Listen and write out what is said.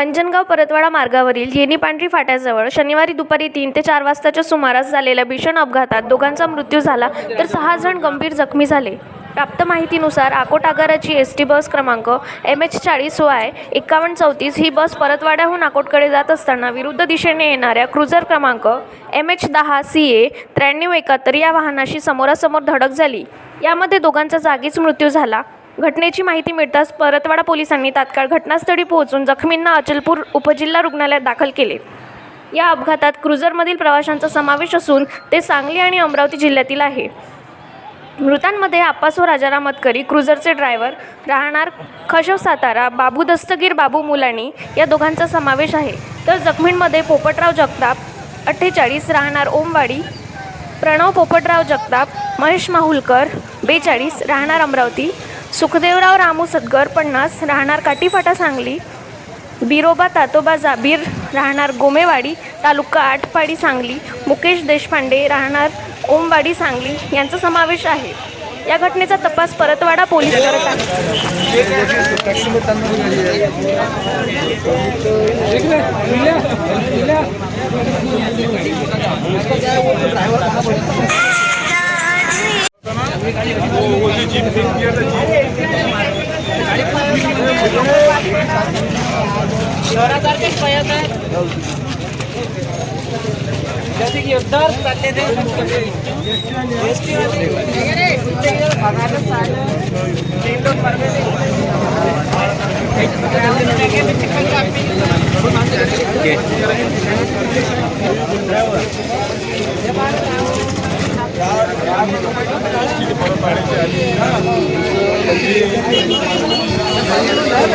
अंजनगाव परतवाडा मार्गावरील येणी पांढरी फाट्याजवळ शनिवारी दुपारी तीन ते चार वाजताच्या सुमारास झालेल्या भीषण अपघातात दोघांचा मृत्यू झाला तर सहा जण गंभीर जखमी झाले. प्राप्त माहितीनुसार आकोट आगाराची एस टी बस क्रमांक एम एच चाळीस वाय एकावन्न चौतीस ही बस परतवाड्याहून आकोटकडे जात असताना विरुद्ध दिशेने येणाऱ्या क्रुझर क्रमांक एम एच दहा सी ए त्र्याण्णव एकाहत्तर या वाहनाशी समोरासमोर धडक झाली. यामध्ये दोघांचा जागीच मृत्यू झाला. घटनेची माहिती मिळताच परतवाडा पोलिसांनी तात्काळ घटनास्थळी पोहोचून जखमींना अचलपूर उपजिल्हा रुग्णालयात दाखल केले. या अपघातात क्रुझरमधील प्रवाशांचा समावेश असून ते सांगली आणि अमरावती जिल्ह्यातील आहे. मृतांमध्ये आप्पासो राजाराम मतकरी क्रुझरचे ड्रायव्हर राहणार खशव सातारा बाबू दस्तगीर बाबू मुलानी या दोघांचा समावेश आहे. तर जखमींमध्ये पोपटराव जगताप अठ्ठेचाळीस राहणार ओमवाडी प्रणव पोपटराव जगताप महेश माहुलकर बेचाळीस राहणार अमरावती सुखदेवराव रामू सदगर पन्नास राहणार काटीफाटा सांगली बिरोबा तातोबा जाबीर राहणार गोमेवाडी तालुका आटपाडी सांगली मुकेश देशपांडे राहणार ओमवाडी सांगली यांचा समावेश आहे. या घटनेचा तपास परतवाडा पोलीस करत आहेत. शहरासारखेच प्रयत्न आहेत जसे की युद्धावर चिकन कापी